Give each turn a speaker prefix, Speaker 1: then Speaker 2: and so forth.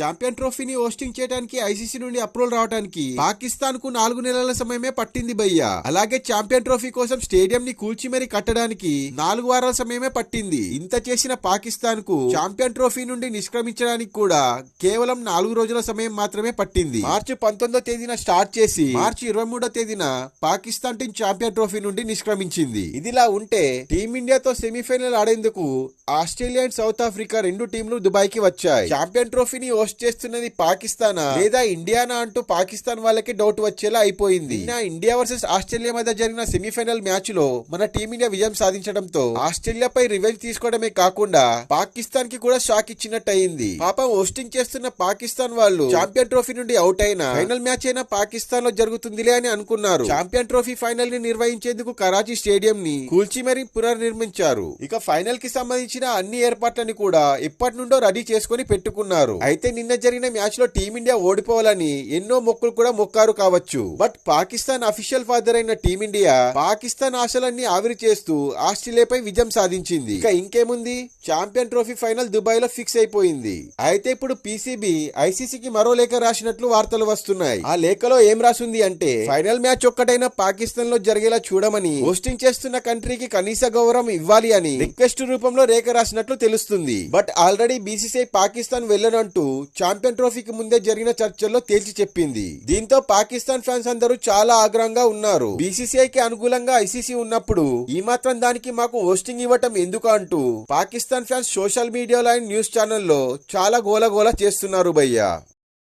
Speaker 1: Champion ట్రోఫీని hosting చేయడానికి ICC నుండి అప్రూవల్ రావడానికి పాకిస్తాన్కు నాలుగు నెలల సమయమే పట్టింది భయ్య. అలాగే ఛాంపియన్ ట్రోఫీ కోసం స్టేడియం ని కూల్చి మరీ కట్టడానికి నాలుగు వారాల సమయమే పట్టింది. ఇంత చేసిన పాకిస్తాన్కు ఛాంపియన్ ట్రోఫీ నుండి నిష్క్రమించడానికి కూడా కేవలం నాలుగు రోజుల సమయం మాత్రమే పట్టింది. మార్చి పంతొమ్మిదో తేదీన స్టార్ట్ చేసి మార్చి ఇరవై మూడో తేదీన పాకిస్తాన్ టీం ఛాంపియన్ ట్రోఫీ నుండి నిష్క్రమించింది. ఇదిలా ఉంటే టీమిండియాతో సెమీఫైనల్ ఆడేందుకు ఆస్ట్రేలియా అండ్ సౌత్ ఆఫ్రికా రెండు టీంలు దుబాయ్కి వచ్చాయి. ఛాంపియన్ ట్రోఫీని హోస్ట్ చేస్తున్నది పాకిస్తానా? లేదా ఇండియానా అంటూ పాకిస్తాన్ వాళ్ళకి డౌట్ వచ్చేలా అయిపోయింది. నిన్న ఇండియా వర్సెస్ ఆస్ట్రేలియా మధ్య జరిగిన సెమీఫైనల్ మ్యాచ్లో మన టీమిండియా విజయం సాధించడంతో ఆస్ట్రేలియాపై రివెంజ్ తీసుకోవడమే కాకుండా పాకిస్తాన్కి కూడా షాక్ ఇచ్చినట్టు అయింది పాపం హోస్టింగ్ చేస్తున్న పాకిస్తాన్ వాళ్ళు ఛాంపియన్ ట్రోఫీ నుండి అవుట్ అయినా ఫైనల్ మ్యాచ్ అయినా పాకిస్తాన్లో జరుగుతుందిలే అని అనుకున్నారు. ఛాంపియన్ ట్రోఫీ ఫైనల్ని నిర్వహించేందుకు కరాచీ స్టేడియం ని కూల్చి మరీ పునర్నిర్మించారు. ఇక ఫైనల్కి సంబంధించిన అన్ని ఏర్పాట్లని కూడా ఎప్పటి నుండో రెడీ చేసుకుని పెట్టుకున్నారు. అయితే నిన్న జరిగిన మ్యాచ్లో టీమిండియా ఓడిపోవాలని ఎన్నో మొక్కులు కూడా మొక్కారు కావచ్చు. బట్ పాకిస్తాన్ అఫీషియల్ ఫాదర్ అయిన టీమిండియా పాకిస్తాన్ ఆశలన్నీ ఆవిరి చేస్తూ ఆస్ట్రేలియాపై విజయం సాధించింది. ఇక ఇంకేముంది? ఛాంపియన్ ట్రోఫీ ఫైనల్ దుబాయ్లో ఫిక్స్ అయిపోయింది. అయితే ఇప్పుడు పీసీబీ ఐసీసీకి మరో లేఖ రాసినట్లు వార్తలు వస్తున్నాయి. ఆ లేఖలో ఏం రాసింది అంటే ఫైనల్ మ్యాచ్ ఒక్కటైనా పాకిస్తాన్లో జరిగేలా చూడమని హోస్టింగ్ చేస్తున్న కంట్రీకి కనీస గౌరవం ఇవ్వాలి అని రిక్వెస్ట్ రూపంలో రేఖ రాసినట్లు తెలుస్తుంది. బట్ ఆల్రెడీ బీసీసీఐ పాకిస్తాన్ వెళ్ళనంటూ ఛాంపియన్ ట్రోఫీకి ముందే జరిగిన చర్చల్లో తేల్చి చెప్పింది. దీంతో పాకిస్తాన్ ఫ్యాన్స్ అందరూ చాలా ఆగ్రహంగా ఉన్నారు. బీసీసీఐ కి అనుకూలంగా ఐసీసీ ఉన్నప్పుడు ఈ మాత్రం దానికి మాకు హోస్టింగ్ ఇవ్వటం ఎందుకు అంటూ పాకిస్తాన్ ఫ్యాన్స్ సోషల్ మీడియాలో అండ్ న్యూస్ ఛానల్లో చాలా గోలగోల చేస్తున్నారు భయ్యా.